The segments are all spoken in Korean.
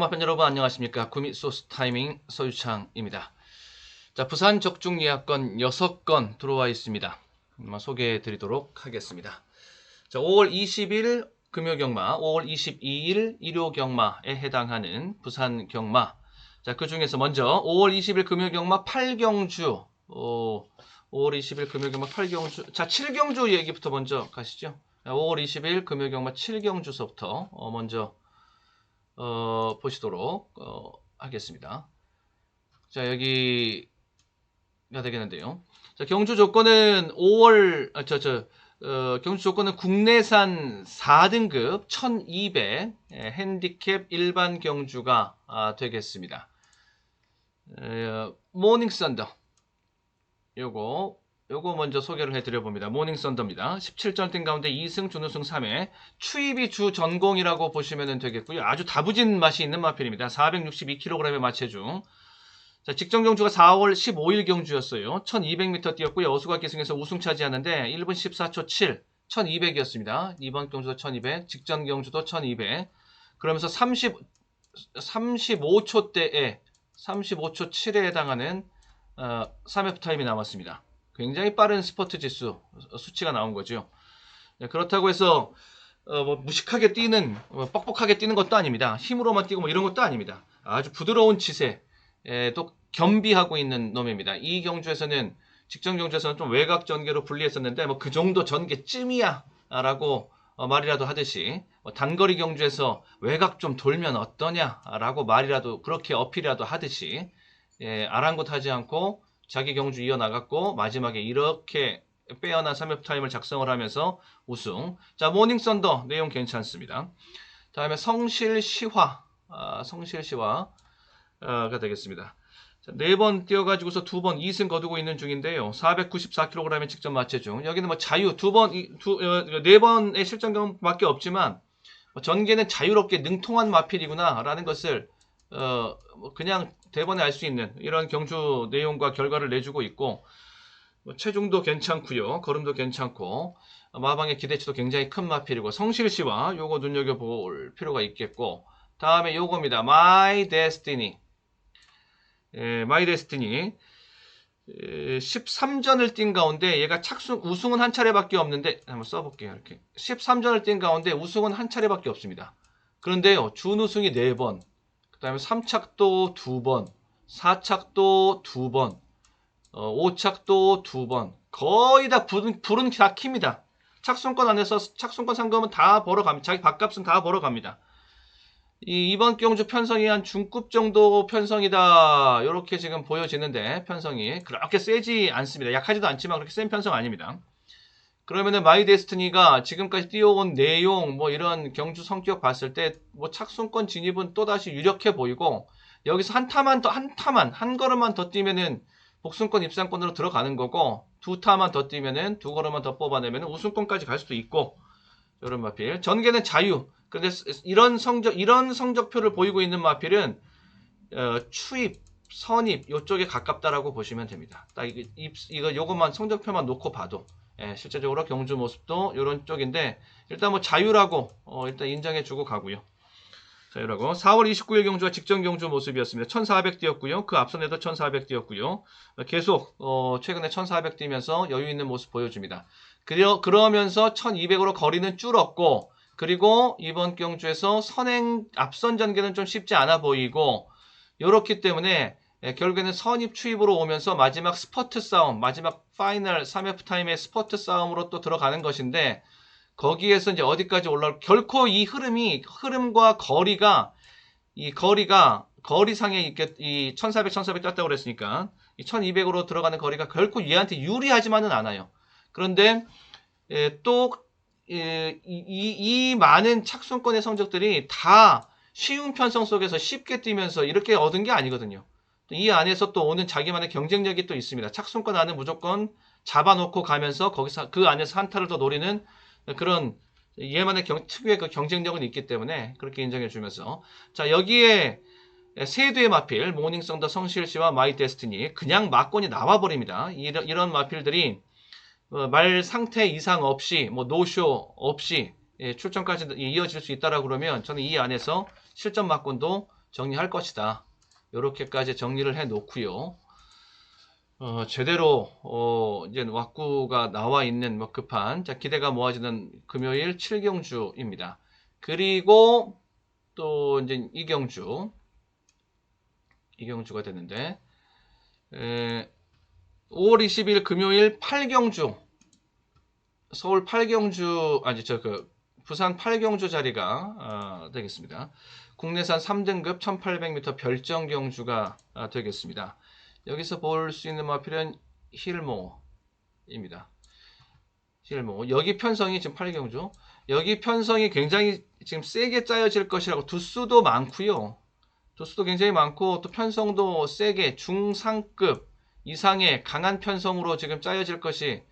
경마팬 여러분 안녕하십니까? 구미 소스 타이밍 서유창입니다. 자 부산 적중 예약건 6건 들어와 있습니다. 소개해 드리도록 하겠습니다. 자 5월 20일 금요 경마 5월 22일 일요 경마에 해당하는 부산 경마. 자그 중에서 먼저 5월 20일 금요 경마 8경주 어, 5월 20일 금요 경마 8경주 자 7경주 얘기부터 먼저 가시죠. 자, 5월 20일 금요 경마 7경주서부터 어, 먼저 어, 보시도록 어, 하겠습니다. 자 여기가 되겠는데요. 자 경주 조건은 5월 아, 저저 어, 경주 조건은 국내산 4등급 1200 예, 핸디캡 일반 경주가 아, 되겠습니다. 어, 모닝 썬더 요거 요거 먼저 소개를 해드려 봅니다. 모닝 썬더입니다. 17전 뛴 가운데 2승 준우승 3회 추입이 주 전공이라고 보시면 되겠고요. 아주 다부진 맛이 있는 마필입니다. 462kg의 마체중. 자, 직전 경주가 4월 15일 경주였어요. 1200m 뛰었고요. 어수가 기승에서 우승 차지하는데 1분 14초 7, 1200이었습니다. 이번 경주도 1200, 직전 경주도 1200. 그러면서 30, 35초대에 35초 7에 해당하는 어, 3F 타임이 남았습니다. 굉장히 빠른 스퍼트 지수 수치가 나온 거죠. 네, 그렇다고 해서 어, 뭐 무식하게 뛰는 뭐 뻑뻑하게 뛰는 것도 아닙니다. 힘으로만 뛰고 뭐 이런 것도 아닙니다. 아주 부드러운 치세도 겸비하고 있는 놈입니다. 이 경주에서는 직전 경주에서는 좀 외곽 전개로 분리했었는데 뭐 그 정도 전개쯤이야라고 어, 말이라도 하듯이 뭐 단거리 경주에서 외곽 좀 돌면 어떠냐라고 말이라도 그렇게 어필이라도 하듯이 예, 아랑곳하지 않고 자기 경주 이어나갔고 마지막에 이렇게 빼어난 3회 타임을 작성을 하면서 우승. 자 모닝 썬더 내용 괜찮습니다. 다음에 성실 시화 아, 성실 시화가 되겠습니다. 네번 뛰어가지고서 두번 2승 거두고 있는 중인데요. 494kg의 직전 마체 중 여기는 뭐 자유 두번네 번의 실전 경험밖에 없지만 뭐 전개는 자유롭게 능통한 마필이구나라는 것을 어, 뭐 그냥 대번에 알 수 있는 이런 경주 내용과 결과를 내주고 있고 뭐 체중도 괜찮고요. 걸음도 괜찮고 마방의 기대치도 굉장히 큰 마필이고 성실시와 요거 눈여겨볼 필요가 있겠고 다음에 요겁니다. 예, My Destiny. 예, 13전을 뛴 가운데 얘가 착순 우승은 한 차례밖에 없는데 한번 써볼게요 이렇게. 13전을 뛴 가운데 우승은 한 차례밖에 없습니다. 그런데요 준우승이 4번 그 다음에 3착도 2번, 4착도 2번, 어, 5착도 2번. 거의 다 불은, 불은 다 킵니다. 착순권 안에서 착순권 상금은 다 벌어갑니다. 자기 밥값은 다 벌어갑니다. 이, 이번 경주 편성이 한 중급 정도 편성이다. 이렇게 지금 보여지는데, 편성이. 그렇게 세지 않습니다. 약하지도 않지만 그렇게 센 편성 아닙니다. 그러면은 마이 데스티니가 지금까지 뛰어온 내용 뭐 이런 경주 성격 봤을 때 뭐 착순권 진입은 또다시 유력해 보이고 여기서 한 타만 더 한 타만 한 걸음만 더 뛰면은 복순권 입상권으로 들어가는 거고 두 타만 더 뛰면은 두 걸음만 더 뽑아내면은 우승권까지 갈 수도 있고 이런 마필. 전개는 자유. 근데 이런 성적 이런 성적표를 보이고 있는 마필은 어, 추입 선입 요쪽에 가깝다라고 보시면 됩니다. 딱 이거 이거 요것만 성적표만 놓고 봐도 예, 실제적으로 경주 모습도 이런 쪽인데 일단 뭐 자유라고 어, 일단 인정해주고 가고요. 자유라고 4월 29일 경주와 직전 경주 모습이었습니다. 1400 뛰었고요. 그 앞선에도 1400 뛰었고요. 계속 어, 최근에 1400 뛰면서 여유 있는 모습 보여줍니다. 그러, 그러면서 1200으로 거리는 줄었고 그리고 이번 경주에서 선행 앞선 전개는 좀 쉽지 않아 보이고 이렇기 때문에 예, 결국에는 선입 추입으로 오면서 마지막 스퍼트 싸움, 마지막 파이널 3F 타임의 스퍼트 싸움으로 또 들어가는 것인데 거기에서 이제 어디까지 올라올 결코 이 흐름이 흐름과 거리가 이 거리가 거리상에 이렇게 이 1400, 1400 떴다고 그랬으니까 이 1200으로 들어가는 거리가 결코 얘한테 유리하지만은 않아요. 그런데 예, 또 예, 이, 이, 이 많은 착순권의 성적들이 다 쉬운 편성 속에서 쉽게 뛰면서 이렇게 얻은 게 아니거든요. 이 안에서 또 오는 자기만의 경쟁력이 또 있습니다. 착순권 안은 무조건 잡아놓고 가면서 거기서 그 안에서 한타를 더 노리는 그런 얘만의 경, 특유의 그 경쟁력은 있기 때문에 그렇게 인정해 주면서 자 여기에 세두의 마필 모닝성더 성실씨와 마이 데스티니 그냥 막권이 나와버립니다. 이런, 이런 마필들이 어, 말 상태 이상 없이 뭐 노쇼 없이 예, 출전까지 이어질 수 있다라 그러면 저는 이 안에서 실전 막권도 정리할 것이다. 이렇게까지 정리를 해 놓고요. 어, 제대로 어, 이제 왁구가 나와 있는 뭐 급한 자, 기대가 모아지는 금요일 7경주입니다. 그리고 또 이제 이경주 이경주가 되는데 에, 5월 20일 금요일 8경주 서울 8경주 아니 저 그 부산 8경주 자리가 어, 되겠습니다. 국내산 3등급 1800m 별정 경주가 아, 되겠습니다. 여기서 볼 수 있는 마필은 힐모입니다. 힐모. 여기 편성이 지금 8경주. 여기 편성이 굉장히 지금 세게 짜여질 것이라고 두수도 많고요. 두수도 굉장히 많고 또 편성도 세게 중상급 이상의 강한 편성으로 지금 짜여질 것이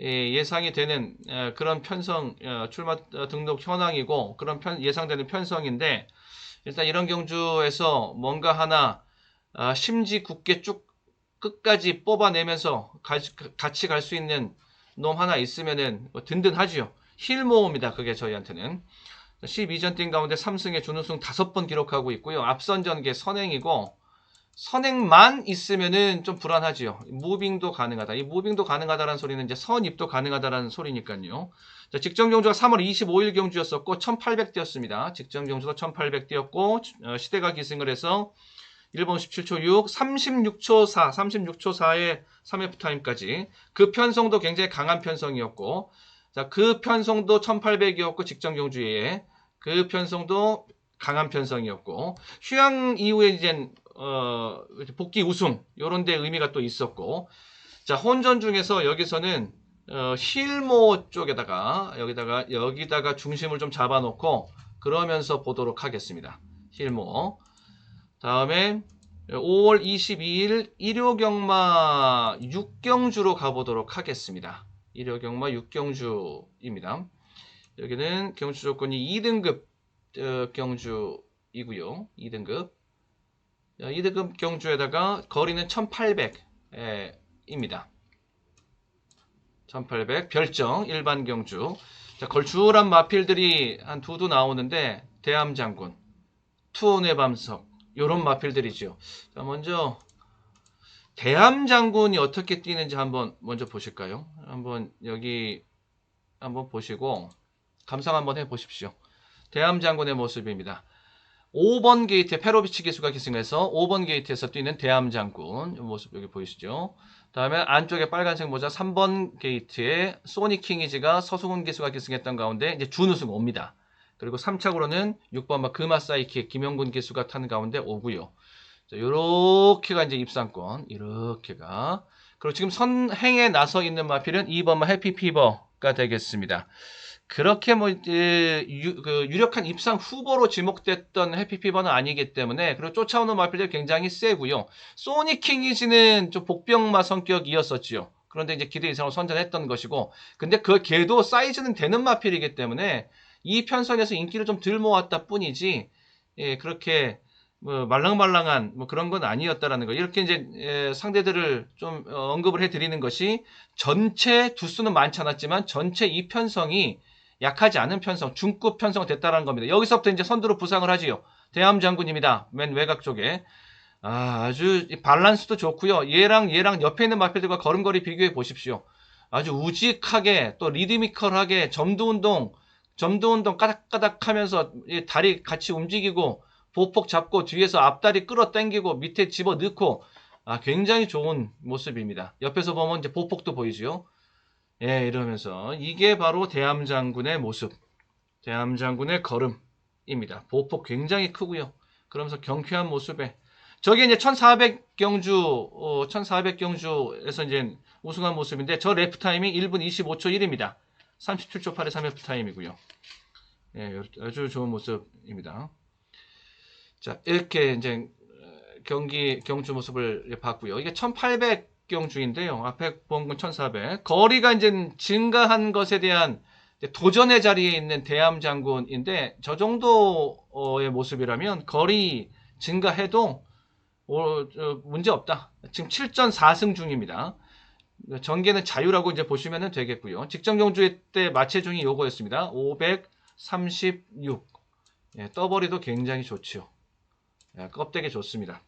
예, 예상이 되는 어, 그런 편성 어, 출마 어, 등록 현황이고 그런 편, 예상되는 편성인데 일단 이런 경주에서 뭔가 하나 아, 심지 굳게 쭉 끝까지 뽑아내면서 가, 같이 갈 수 있는 놈 하나 있으면은 뭐 든든하지요. 힐모입니다. 그게 저희한테는 12전 뛴 가운데 3승에 준우승 5번 기록하고 있고요. 앞선 전개 선행이고 선행만 있으면은 좀 불안하지요. 무빙도 가능하다. 이 무빙도 가능하다라는 소리는 이제 선입도 가능하다라는 소리니까요. 자, 직전 경주가 3월 25일 경주였었고 1800 뛰었습니다. 직전 경주가 1800 뛰었고 어, 시대가 기승을 해서 1번 17초 6, 36초 4, 36초 4의 3F 타임까지 그 편성도 굉장히 강한 편성이었고 자, 그 편성도 1800이었고 직전 경주에 그 편성도 강한 편성이었고 휴양 이후에 이제 어, 복귀 우승 요런 데 의미가 또 있었고. 자 혼전 중에서 여기서는 어, 힐모 쪽에다가 여기다가 여기다가 중심을 좀 잡아놓고 그러면서 보도록 하겠습니다. 힐모. 다음에 5월 22일 일요경마 6경주로 가보도록 하겠습니다. 일요경마 6경주입니다. 여기는 경주 조건이 2등급 어, 경주이고요. 2등급 2등급 경주에다가 거리는 1800입니다. 1800 별정 일반 경주. 자, 걸출한 마필들이 한 두두 나오는데 대함장군, 투혼의 밤석 요런 마필들이죠. 자, 먼저 대함장군이 어떻게 뛰는지 한번 먼저 보실까요? 한번 여기 한번 보시고 감상 한번 해 보십시오. 대함장군의 모습입니다. 5번 게이트에 페로비치 기수가 기승해서 5번 게이트에서 뛰는 대함 장군 이 모습 여기 보이시죠? 다음에 안쪽에 빨간색 모자 3번 게이트에 소니 킹이지가 서승훈 기수가 기승했던 가운데 이제 준우승 옵니다. 그리고 3차로는 6번 막 금화사이키 김영군 기수가 타는 가운데 오고요. 자, 요렇게가 이제 입상권 이렇게가 그리고 지금 선행에 나서 있는 마필은 2번 해피피버가 되겠습니다. 그렇게 뭐 이제 유, 그 유력한 입상 후보로 지목됐던 해피피버는 아니기 때문에 그리고 쫓아오는 마필들이 굉장히 세고요. 소니킹이지는 좀 복병마 성격이었었지요. 그런데 이제 기대 이상으로 선전했던 것이고 근데 그 걔도 사이즈는 되는 마필이기 때문에 이 편성에서 인기를 좀 덜 모았다 뿐이지 예, 그렇게 뭐 말랑말랑한 뭐 그런 건 아니었다라는 거. 이렇게 이제 예, 상대들을 좀 어, 언급을 해드리는 것이 전체 두수는 많지 않았지만 전체 이 편성이 약하지 않은 편성, 중급 편성이 됐다는 겁니다. 여기서부터 이제 선두로 부상을 하지요. 대함 장군입니다. 맨 외곽 쪽에. 아, 아주 밸런스도 좋고요. 얘랑 얘랑 옆에 있는 마필들과 걸음걸이 비교해 보십시오. 아주 우직하게 또 리드미컬하게 점도 운동, 점도 운동 까닥까닥 하면서 다리 같이 움직이고 보폭 잡고 뒤에서 앞다리 끌어 당기고 밑에 집어 넣고 아, 굉장히 좋은 모습입니다. 옆에서 보면 이제 보폭도 보이죠. 예, 이러면서 이게 바로 대함 장군의 모습, 대함 장군의 걸음입니다. 보폭 굉장히 크고요. 그러면서 경쾌한 모습에 저게 이제 1400 경주, 어, 1400 경주에서 이제 우승한 모습인데 저 래프 타임이 1분 25초 1입니다. 37초 8의 3래프 타임이고요. 예, 아주 좋은 모습입니다. 자, 이렇게 이제 경기 경주 모습을 봤고요. 이게 1800 경주인데요. 앞에 본 건 1400. 거리가 이제 증가한 것에 대한 도전의 자리에 있는 대함 장군인데 저 정도의 모습이라면 거리 증가해도 문제 없다. 지금 7전 4승 중입니다. 전개는 자유라고 이제 보시면 되겠고요. 직전 경주 때 마체중이 요거였습니다. 536. 예, 떠버리도 굉장히 좋죠. 예, 껍데기 좋습니다.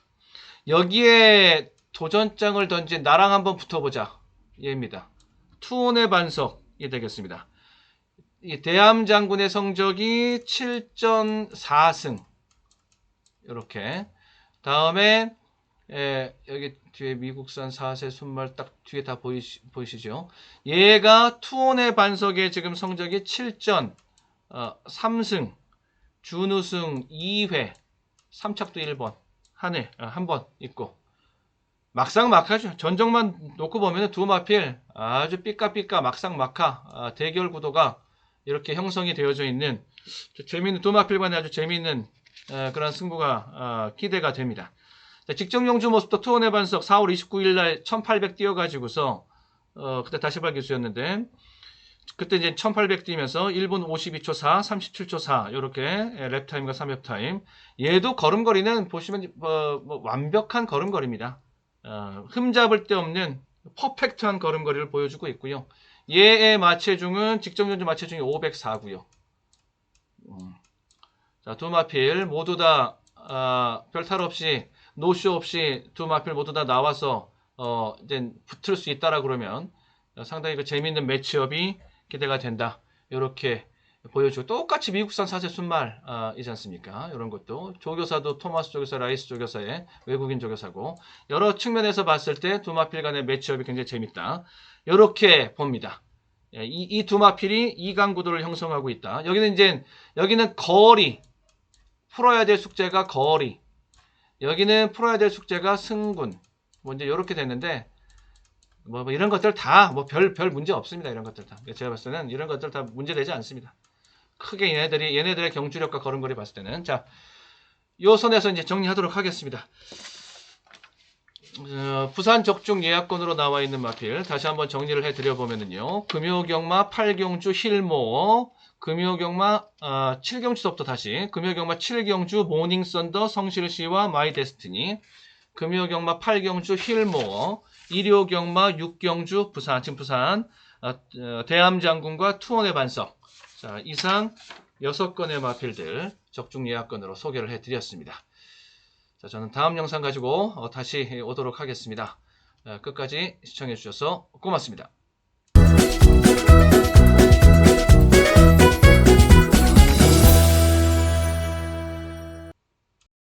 여기에 도전장을 던진 나랑 한번 붙어보자. 얘입니다. 투혼의 반석이 되겠습니다. 이 대함 장군의 성적이 7전 4승. 이렇게. 다음에 에, 여기 뒤에 미국산 4세 순말 딱 뒤에 다 보이시, 보이시죠? 얘가 투혼의 반석의 지금 성적이 7전 어, 3승, 준우승 2회, 3착도 1번, 한해 한번 있고 막상 막하죠. 전적만 놓고 보면 두 마필 아주 삐까삐까 막상 막하 아, 대결 구도가 이렇게 형성이 되어져 있는 재미있는 두 마필 간에 아주 재미있는 어, 그런 승부가 어, 기대가 됩니다. 자, 직접 용주 모습도 투혼의 반석 4월 29일 날 1800 뛰어가지고서 어, 그때 다시 발기수였는데 그때 이제 1800 뛰면서 1분 52초 4, 37초 4 이렇게 랩 타임과 3협 타임. 얘도 걸음걸이는 보시면 어, 뭐 완벽한 걸음걸이입니다. 어, 흠잡을 데 없는 퍼펙트한 걸음걸이를 보여주고 있고요. 얘의 마체중은 직접 연주 마체중이 504고요. 음. 자, 두 마필 모두 다 아, 별탈 없이 노쇼 없이 두 마필 모두 다 나와서 어, 이제 붙을 수 있다라 그러면 상당히 그 재미있는 매치업이 기대가 된다. 이렇게 보여주고 똑같이 미국산 사제 순말이지 않습니까? 이런 것도 조교사도 토마스 조교사, 라이스 조교사의 외국인 조교사고 여러 측면에서 봤을 때 두 마필 간의 매치업이 굉장히 재밌다. 이렇게 봅니다. 예, 이, 이두 마필이 이강 구도를 형성하고 있다. 여기는 이제 여기는 거리 풀어야 될 숙제가 거리 여기는 풀어야 될 숙제가 승군 뭐 이제 이렇게 됐는데 뭐, 뭐 이런 것들 다 뭐 별 별 문제 없습니다. 이런 것들 다 제가 봤을 때는 이런 것들 다 문제되지 않습니다. 크게 얘네들이 얘네들의 경주력과 걸음걸이 봤을 때는. 자, 요 선에서 이제 정리하도록 하겠습니다. 어, 부산 적중 예약권으로 나와 있는 마필. 다시 한번 정리를 해드려 보면은요. 금요경마 8경주 힐모. 금요경마 아, 7경주부터 다시. 금요경마 7경주 모닝 썬더 성실시와 마이 데스티니. 금요경마 8경주 힐모. 일요경마 6경주 부산 지금 부산. 아, 어, 대함장군과 투혼의 반석 자 이상 6건의 마필들 적중 예약권으로 소개를 해드렸습니다. 자, 저는 다음 영상 가지고 어, 다시 오도록 하겠습니다. 어, 끝까지 시청해 주셔서 고맙습니다.